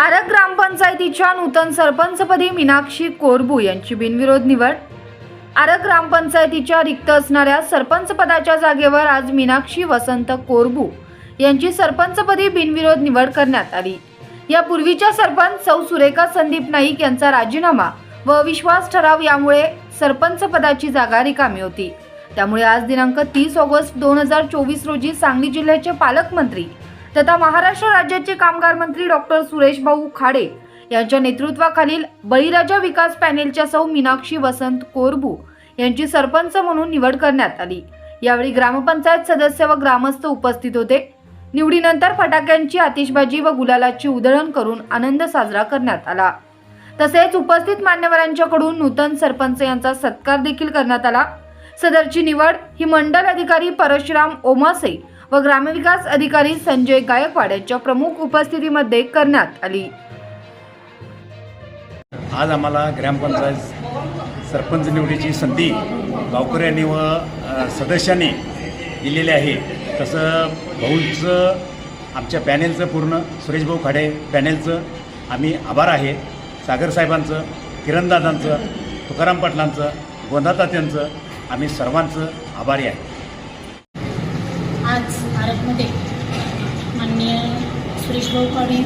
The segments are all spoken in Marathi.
आरग ग्रामपंचायतीच्या नूतन सरपंचपदी मीनाक्षी कोरबू यांची बिनविरोध निवड. आरग ग्रामपंचायतीच्या रिक्त असणाऱ्या सरपंच पदाच्या जागेवर आज मीनाक्षी वसंत कोरबू यांची सरपंचपदी बिनविरोध निवड करण्यात आली. यापूर्वीच्या सरपंच सौ सुरेखा संदीप नाईक यांचा राजीनामा व अविश्वास ठराव यामुळे सरपंच पदाची जागा रिकामी होती. त्यामुळे आज दिनांक तीस ऑगस्ट दोन हजार चोवीस रोजी सांगली जिल्ह्याचे पालकमंत्री तथा महाराष्ट्र राज्याचे कामगार मंत्री डॉक्टर सुरेश भाऊ खाडे यांच्या नेतृत्वाखालील बळीराजा विकास पॅनेलच्या सौ मीनाक्षी वसंत कोरबू यांची सरपंच म्हणून निवड करण्यात आली. यावेळी ग्रामपंचायत सदस्य व ग्रामस्थ उपस्थित होते. निवडीनंतर फटाक्यांची आतिषबाजी व गुलालाची उधळण करून आनंद साजरा करण्यात आला. तसेच उपस्थित मान्यवरांच्याकडून नूतन सरपंच यांचा सत्कार देखील करण्यात आला. सदरची निवड ही मंडल अधिकारी परशुराम ओमासे व ग्रामविकास अधिकारी संजय गायकवाड यांच्या प्रमुख उपस्थितीमध्ये करण्यात आली. आज आम्हाला ग्रामपंचायत सरपंच निवडीची संधी गावकऱ्यांनी व सदस्यांनी दिलेली आहे. तसं भाऊंचं आमच्या पॅनेलचं पूर्ण सुरेशभाऊ खाडे पॅनेलचं आम्ही आभार आहे. सागरसाहेबांचं किरणदादांचं तुकाराम पाटलांचं गोंधातात्यांचं आम्ही सर्वांचं आभारी आहे. आज भारतमध्ये माननीय सुरेशभाऊ काळे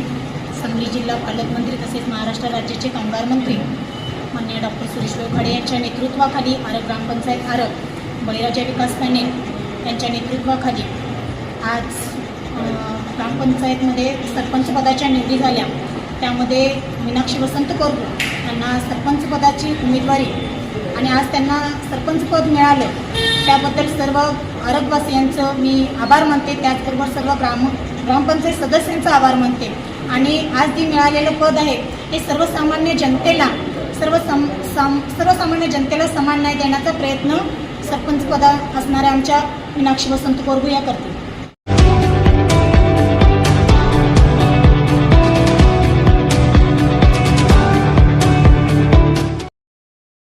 सांगली जिल्हा पालकमंत्री तसेच महाराष्ट्र राज्याचे कामगार मंत्री माननीय डॉक्टर सुरेशभाऊ काळे यांच्या नेतृत्वाखाली आरग ग्रामपंचायत आरग बळीराजा विकास पॅनेल यांच्या नेतृत्वाखाली आज ग्रामपंचायतमध्ये सरपंच पदाच्या निवडी झाल्या. त्यामध्ये मीनाक्षी वसंत करू यांना सरपंच पदाची उमेदवारी आणि आज त्यांना सरपंच पद मिळालं. त्याबद्दल सर्व अरबवासियांचं मी आभार मानते. त्याचबरोबर सर्व ग्राम ग्रामपंचायत सदस्यांचा आभार मानते. आणि आज जे मिळालेलं पद आहे हे सर्वसामान्य जनतेला सर्व सम सम सर्वसामान्य जनतेला समान न्याय देण्याचा प्रयत्न सरपंच पदा असणाऱ्या आमच्या मीनाक्षी वसंत कोरगू या करतील.